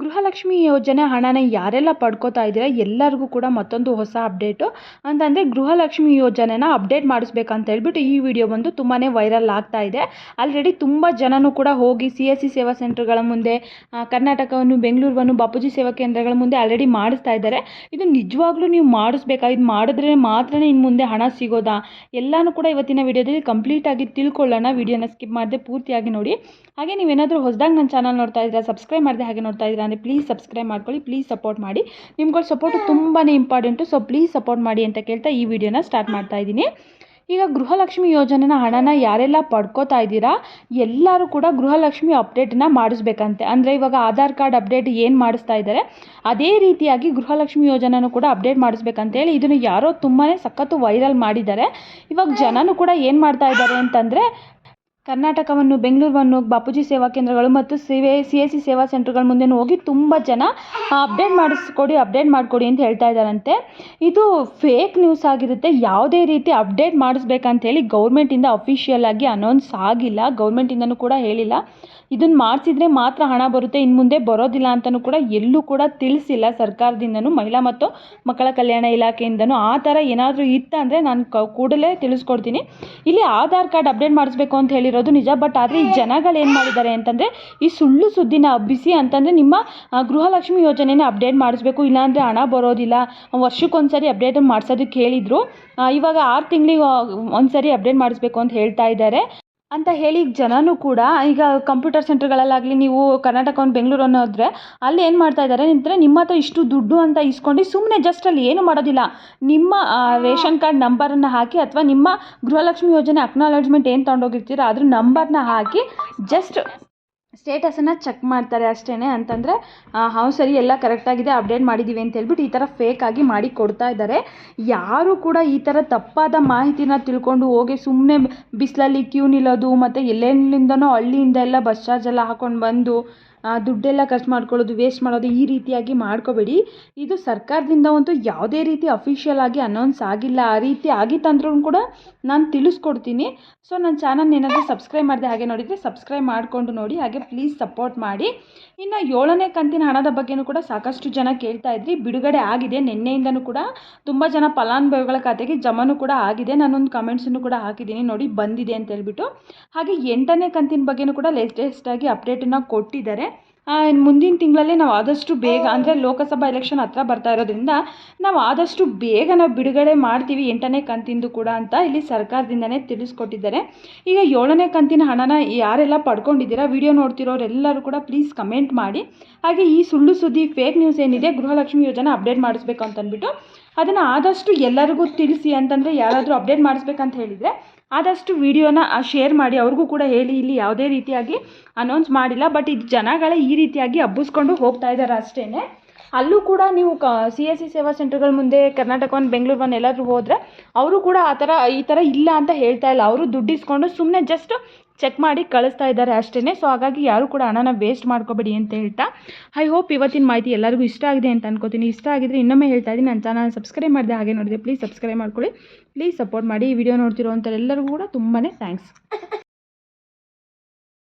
ಗೃಹಲಕ್ಷ್ಮಿ ಯೋಜನೆ ಹಣನ ಯಾರೆಲ್ಲ ಪಡ್ಕೋತಾ ಇದ್ದೀರಾ ಎಲ್ಲರಿಗೂ ಕೂಡ ಮತ್ತೊಂದು ಹೊಸ ಅಪ್ಡೇಟು. ಅಂತಂದರೆ ಗೃಹಲಕ್ಷ್ಮಿ ಯೋಜನೆನ ಅಪ್ಡೇಟ್ ಮಾಡಿಸ್ಬೇಕಂತ ಹೇಳ್ಬಿಟ್ಟು ಈ ವಿಡಿಯೋ ಬಂದು ತುಂಬಾ ವೈರಲ್ ಆಗ್ತಾ ಇದೆ. ಆಲ್ರೆಡಿ ತುಂಬ ಜನನೂ ಕೂಡ ಹೋಗಿ ಸಿ ಎಸ್ ಸಿ ಸೇವಾ ಸೆಂಟರ್ಗಳ ಮುಂದೆ ಕರ್ನಾಟಕವನ್ನು, ಬೆಂಗಳೂರನ್ನು, ಬಾಪೂಜಿ ಸೇವಾ ಕೇಂದ್ರಗಳ ಮುಂದೆ ಆಲ್ರೆಡಿ ಮಾಡಿಸ್ತಾ ಇದ್ದಾರೆ. ಇದು ನಿಜವಾಗ್ಲೂ ನೀವು ಮಾಡಿಸ್ಬೇಕಾ? ಇದು ಮಾಡಿದ್ರೆ ಮಾತ್ರ ಇನ್ನು ಮುಂದೆ ಹಣ ಸಿಗೋದಾ? ಎಲ್ಲಾನು ಕೂಡ ಇವತ್ತಿನ ವಿಡಿಯೋದಲ್ಲಿ ಕಂಪ್ಲೀಟಾಗಿ ತಿಳ್ಕೊಳ್ಳೋಣ. ವಿಡಿಯೋನ ಸ್ಕಿಪ್ ಮಾಡದೆ ಪೂರ್ತಿಯಾಗಿ ನೋಡಿ. ಹಾಗೆ ನೀವೇನಾದರೂ ಹೊಸದಾಗಿ ನನ್ನ ಚಾನಲ್ ನೋಡ್ತಾ ಇದ್ದೀರಾ, ಸಬ್ಸ್ಕ್ರೈಬ್ ಮಾಡಿದೆ ಹಾಗೆ ನೋಡ್ತಾ ಇದ್ದೀರಾ ಅಂದರೆ ಪ್ಲೀಸ್ ಸಬ್ಸ್ಕ್ರೈಬ್ ಮಾಡ್ಕೊಳ್ಳಿ ಪ್ಲೀಸ್ ಸಪೋರ್ಟ್ ಮಾಡಿ. ನಿಮ್ಗಳು ಸಪೋರ್ಟ್ ತುಂಬಾ ಇಂಪಾರ್ಟೆಂಟು ಸೊ ಪ್ಲೀಸ್ ಸಪೋರ್ಟ್ ಮಾಡಿ ಅಂತ ಕೇಳ್ತಾ ಈ ವಿಡಿಯೋನ ಸ್ಟಾರ್ಟ್ ಮಾಡ್ತಾ ಇದ್ದೀನಿ. ಈಗ ಗೃಹಲಕ್ಷ್ಮಿ ಯೋಜನೆನ ಹಣನ ಯಾರೆಲ್ಲ ಪಡ್ಕೋತಾ ಇದ್ದೀರಾ, ಎಲ್ಲರೂ ಕೂಡ ಗೃಹಲಕ್ಷ್ಮಿ ಅಪ್ಡೇಟನ್ನ ಮಾಡಿಸ್ಬೇಕಂತೆ. ಅಂದರೆ ಇವಾಗ ಆಧಾರ್ ಕಾರ್ಡ್ ಅಪ್ಡೇಟ್ ಏನು ಮಾಡಿಸ್ತಾ ಇದ್ದಾರೆ, ಅದೇ ರೀತಿಯಾಗಿ ಗೃಹಲಕ್ಷ್ಮಿ ಯೋಜನೆನೂ ಕೂಡ ಅಪ್ಡೇಟ್ ಮಾಡಿಸ್ಬೇಕಂತೇಳಿ ಇದನ್ನು ಯಾರೋ ತುಂಬಾ ಸಖತ್ತು ವೈರಲ್ ಮಾಡಿದ್ದಾರೆ. ಇವಾಗ ಜನನೂ ಕೂಡ ಏನು ಮಾಡ್ತಾ ಇದ್ದಾರೆ ಅಂತಂದರೆ ಕರ್ನಾಟಕವನ್ನು, ಬೆಂಗಳೂರನ್ನು, ಬಾಪೂಜಿ ಸೇವಾ ಕೇಂದ್ರಗಳು ಮತ್ತು ಸೇವೆ, ಸಿ ಎಸ್ ಸಿ ಸೇವಾ ಸೆಂಟರ್ಗಳ ಮುಂದೆ ಹೋಗಿ ತುಂಬ ಜನ ಅಪ್ಡೇಟ್ ಮಾಡಿಸ್ಕೊಡಿ, ಅಪ್ಡೇಟ್ ಮಾಡಿಕೊಡಿ ಅಂತ ಹೇಳ್ತಾ ಇದ್ದಾರಂತೆ. ಇದು ಫೇಕ್ ನ್ಯೂಸ್ ಆಗಿರುತ್ತೆ. ಯಾವುದೇ ರೀತಿ ಅಪ್ಡೇಟ್ ಮಾಡಿಸ್ಬೇಕಂತ ಹೇಳಿ ಗೌರ್ಮೆಂಟಿಂದ ಅಫಿಷಿಯಲ್ ಆಗಿ ಅನೌನ್ಸ್ ಆಗಿಲ್ಲ. ಗೌರ್ಮೆಂಟಿಂದನೂ ಕೂಡ ಹೇಳಿಲ್ಲ. ಇದನ್ನು ಮಾಡಿಸಿದ್ರೆ ಮಾತ್ರ ಹಣ ಬರುತ್ತೆ. ಇನ್ನು ಮುಂದೆ ಬರೋದಿಲ್ಲ ಅಂತಲೂ ಕೂಡ ಎಲ್ಲೂ ಕೂಡ ತಿಳಿಸಿಲ್ಲ ಸರ್ಕಾರದಿಂದನೂ. ಮಹಿಳಾ ಮತ್ತು ಮಕ್ಕಳ ಕಲ್ಯಾಣ ಇಲಾಖೆಯಿಂದನೂ. ಆ ಥರ ಏನಾದರೂ ಇತ್ತಂದರೆ ನಾನು ಕೂಡಲೇ ತಿಳಿಸ್ಕೊಡ್ತೀನಿ. ಇಲ್ಲಿ ಆಧಾರ್ ಕಾರ್ಡ್ ಅಪ್ಡೇಟ್ ಮಾಡಿಸ್ಬೇಕು ಅಂತ ಹೇಳಿರೋದು ನಿಜ. ಬಟ್ ಆದರೆ ಈ ಜನಗಳು ಏನು ಮಾಡಿದ್ದಾರೆ ಅಂತಂದರೆ, ಈ ಸುಳ್ಳು ಸುದ್ದಿನ ಹಬ್ಬಿಸಿ ಅಂತಂದರೆ ನಿಮ್ಮ ಗೃಹಲಕ್ಷ್ಮಿ ಯೋಜನೆನ ಅಪ್ಡೇಟ್ ಮಾಡಿಸ್ಬೇಕು. ಇಲ್ಲಾಂದರೆ ಹಣ ಬರೋದಿಲ್ಲ. ವರ್ಷಕ್ಕೊಂದ್ಸರಿ ಅಪ್ಡೇಟ್ ಮಾಡಿಸೋದಕ್ಕೆ ಹೇಳಿದರು ಇವಾಗ ಆರು ತಿಂಗಳಿಗೆ ಒಂದ್ಸರಿ ಅಪ್ಡೇಟ್ ಮಾಡಿಸ್ಬೇಕು ಅಂತ ಹೇಳ್ತಾ ಇದ್ದಾರೆ. ಅಂತ ಹೇಳಿ ಜನನೂ ಕೂಡ ಈಗ ಕಂಪ್ಯೂಟರ್ ಸೆಂಟ್ರ್ಗಳಲ್ಲಾಗಲಿ ನೀವು ಕರ್ನಾಟಕವನ್ನು ಬೆಂಗಳೂರು ಅನ್ನೋದ್ರೆ ಅಲ್ಲಿ ಏನು ಮಾಡ್ತಾ ಇದ್ದಾರೆ ಅಂದರೆ ನಿಮ್ಮ ಹತ್ರ ಇಷ್ಟು ದುಡ್ಡು ಅಂತ ಇಸ್ಕೊಂಡು ಸುಮ್ಮನೆ ಜಸ್ಟ್ ಅಲ್ಲಿ ಏನು ಮಾಡೋದಿಲ್ಲ. ನಿಮ್ಮ ರೇಷನ್ ಕಾರ್ಡ್ ನಂಬರನ್ನು ಹಾಕಿ ಅಥವಾ ನಿಮ್ಮ ಗೃಹಲಕ್ಷ್ಮಿ ಯೋಜನೆ ಅಕ್ನಾಲೆಜ್ಮೆಂಟ್ ಏನು ತೊಗೊಂಡೋಗಿರ್ತೀರೋ ಅದ್ರ ನಂಬರ್ನ ಹಾಕಿ ಜಸ್ಟ್ ಸ್ಟೇಟಸನ್ನು ಚೆಕ್ ಮಾಡ್ತಾರೆ ಅಷ್ಟೇ ಅಂತಂದರೆ ಹಾಂ ಸರಿ ಎಲ್ಲ ಕರೆಕ್ಟಾಗಿದೆ ಅಪ್ಡೇಟ್ ಮಾಡಿದ್ದೀವಿ ಅಂತ ಹೇಳ್ಬಿಟ್ಟು ಈ ಥರ ಫೇಕಾಗಿ ಮಾಡಿ ಕೊಡ್ತಾ ಇದ್ದಾರೆ. ಯಾರು ಕೂಡ ಈ ಥರ ತಪ್ಪಾದ ಮಾಹಿತಿನ ತಿಳ್ಕೊಂಡು ಹೋಗಿ ಸುಮ್ಮನೆ ಬಿಸಿಲಲ್ಲಿ ಕ್ಯೂ ನಿಲ್ಲೋದು, ಮತ್ತು ಎಲ್ಲೆಲ್ಲಿಂದನೋ ಹಳ್ಳಿಯಿಂದ ಎಲ್ಲ ಬಸ್ ಚಾರ್ಜ್ ಎಲ್ಲ ಹಾಕ್ಕೊಂಡು ಬಂದು ದುಡ್ಡೆಲ್ಲ ಖರ್ಚು ಮಾಡ್ಕೊಳ್ಳೋದು ವೇಸ್ಟ್ ಮಾಡೋದು ಈ ರೀತಿಯಾಗಿ ಮಾಡ್ಕೋಬೇಡಿ. ಇದು ಸರ್ಕಾರದಿಂದ ಅಂತೂ ಯಾವುದೇ ರೀತಿ ಅಫಿಷಿಯಲ್ ಆಗಿ ಅನೌನ್ಸ್ ಆಗಿಲ್ಲ. ಆ ರೀತಿ ಆಗಿತ್ತಂದ್ರೂ ಕೂಡ ನಾನು ತಿಳಿಸ್ಕೊಡ್ತೀನಿ. ಸೊ ನನ್ನ ಚಾನಲ್ ಏನಾದರೂ ಸಬ್ಸ್ಕ್ರೈಬ್ ಮಾಡಿದೆ ಹಾಗೆ ನೋಡಿದರೆ ಸಬ್ಸ್ಕ್ರೈಬ್ ಮಾಡಿಕೊಂಡು ನೋಡಿ. ಹಾಗೆ ಪ್ಲೀಸ್ ಸಪೋರ್ಟ್ ಮಾಡಿ. ಇನ್ನು ಏಳನೇ ಕಂತಿನ ಹಣದ ಬಗ್ಗೆನೂ ಕೂಡ ಸಾಕಷ್ಟು ಜನ ಕೇಳ್ತಾ ಇದ್ರಿ. ಬಿಡುಗಡೆ ಆಗಿದೆ. ನಿನ್ನೆಯಿಂದನೂ ಕೂಡ ತುಂಬ ಜನ ಫಲಾನುಭವಿಗಳ ಖಾತೆಗೆ ಜಮಾನು ಕೂಡ ಆಗಿದೆ. ನಾನೊಂದು ಕಮೆಂಟ್ಸನ್ನು ಕೂಡ ಹಾಕಿದ್ದೀನಿ. ನೋಡಿ ಬಂದಿದೆ ಅಂತ ಹೇಳ್ಬಿಟ್ಟು. ಹಾಗೆ ಎಂಟನೇ ಕಂತಿನ ಬಗ್ಗೆನೂ ಕೂಡ ಲೇಟೆಸ್ಟಾಗಿ ಅಪ್ಡೇಟನ್ನು ಕೊಟ್ಟಿದ್ದಾರೆ. ಮುಂದಿನ ತಿಂಗಳಲ್ಲೇ ನಾವು ಆದಷ್ಟು ಬೇಗ ಅಂದರೆ ಲೋಕಸಭಾ ಎಲೆಕ್ಷನ್ ಹತ್ರ ಬರ್ತಾ ಇರೋದ್ರಿಂದ ನಾವು ಆದಷ್ಟು ಬೇಗ ನಾವು ಬಿಡುಗಡೆ ಮಾಡ್ತೀವಿ ಎಂಟನೇ ಕಂತಿಂದು ಕೂಡ ಅಂತ ಇಲ್ಲಿ ಸರ್ಕಾರದಿಂದನೇ ತಿಳಿಸ್ಕೊಟ್ಟಿದ್ದಾರೆ. ಈಗ ಏಳನೇ ಕಂತಿನ ಹಣನ ಯಾರೆಲ್ಲ ಪಡ್ಕೊಂಡಿದ್ದೀರಾ ವಿಡಿಯೋ ನೋಡ್ತಿರೋರೆಲ್ಲರೂ ಕೂಡ ಪ್ಲೀಸ್ ಕಮೆಂಟ್ ಮಾಡಿ. ಹಾಗೆ ಈ ಸುಳ್ಳು ಸುದ್ದಿ ಫೇಕ್ ನ್ಯೂಸ್ ಏನಿದೆ ಗೃಹಲಕ್ಷ್ಮಿ ಯೋಜನೆ ಅಪ್ಡೇಟ್ ಮಾಡಿಸ್ಬೇಕು ಅಂತಂದ್ಬಿಟ್ಟು ಅದನ್ನು ಆದಷ್ಟು ಎಲ್ಲರಿಗೂ ತಿಳಿಸಿ ಅಂತಂದರೆ ಯಾರಾದರೂ ಅಪ್ಡೇಟ್ ಮಾಡಿಸ್ಬೇಕಂತ ಹೇಳಿದರೆ, ಆದಷ್ಟು ವಿಡಿಯೋನ ಶೇರ್ ಮಾಡಿ, ಅವ್ರಿಗೂ ಕೂಡ ಹೇಳಿ ಇಲ್ಲಿ ಯಾವುದೇ ರೀತಿಯಾಗಿ ಅನೌನ್ಸ್ ಮಾಡಿಲ್ಲ ಬಟ್ ಇದು ಜನಗಳೇ ಈ ರೀತಿಯಾಗಿ ಹಬ್ಬಿಸ್ಕೊಂಡು ಹೋಗ್ತಾ ಇದ್ದಾರೆ ಅಷ್ಟೇ ಅಲ್ಲೂ ಕೂಡ ನೀವು ಕ ಸಿ ಎಸ್ ಸಿ ಸೇವಾ ಸೆಂಟರ್ಗಳ ಮುಂದೆ ಕರ್ನಾಟಕವನ್ನು ಬೆಂಗಳೂರನ್ನು ಎಲ್ಲಾದರೂ ಹೋದರೆ ಅವರು ಕೂಡ ಆ ಥರ, ಈ ಥರ ಇಲ್ಲ ಅಂತ ಹೇಳ್ತಾ ಇಲ್ಲ. ಅವರು ದುಡ್ಡು ಇಸ್ಕೊಂಡು ಸುಮ್ಮನೆ ಜಸ್ಟ್ ಚೆಕ್ ಮಾಡಿ ಕಳಿಸ್ತಾ ಇದ್ದಾರೆ ಅಷ್ಟೇ ಸೊ ಹಾಗಾಗಿ ಯಾರು ಕೂಡ ಹಣನ ವೇಸ್ಟ್ ಮಾಡ್ಕೋಬೇಡಿ ಅಂತ ಹೇಳ್ತಾ ಐ ಹೋಪ್ ಇವತ್ತಿನ ಮಾಹಿತಿ ಎಲ್ಲರಿಗೂ ಇಷ್ಟ ಆಗಿದೆ ಅಂತ ಅನ್ಕೋತೀನಿ. ಇಷ್ಟ ಆಗಿದ್ರೆ ಇನ್ನೊಮ್ಮೆ ಹೇಳ್ತಾ ಇದ್ದೀನಿ. ನನ್ನ ಚಾನಲ್ ಸಬ್ಸ್ಕ್ರೈಬ್ ಮಾಡಿದೆ ಹಾಗೆ ನೋಡಿದೆ ಪ್ಲೀಸ್ ಸಬ್ಸ್ಕ್ರೈಬ್ ಮಾಡ್ಕೊಳ್ಳಿ. ಪ್ಲೀಸ್ ಸಪೋರ್ಟ್ ಮಾಡಿ ಈ ವಿಡಿಯೋ ಎಲ್ಲರಿಗೂ ಕೂಡ ತುಂಬಾ ಥ್ಯಾಂಕ್ಸ್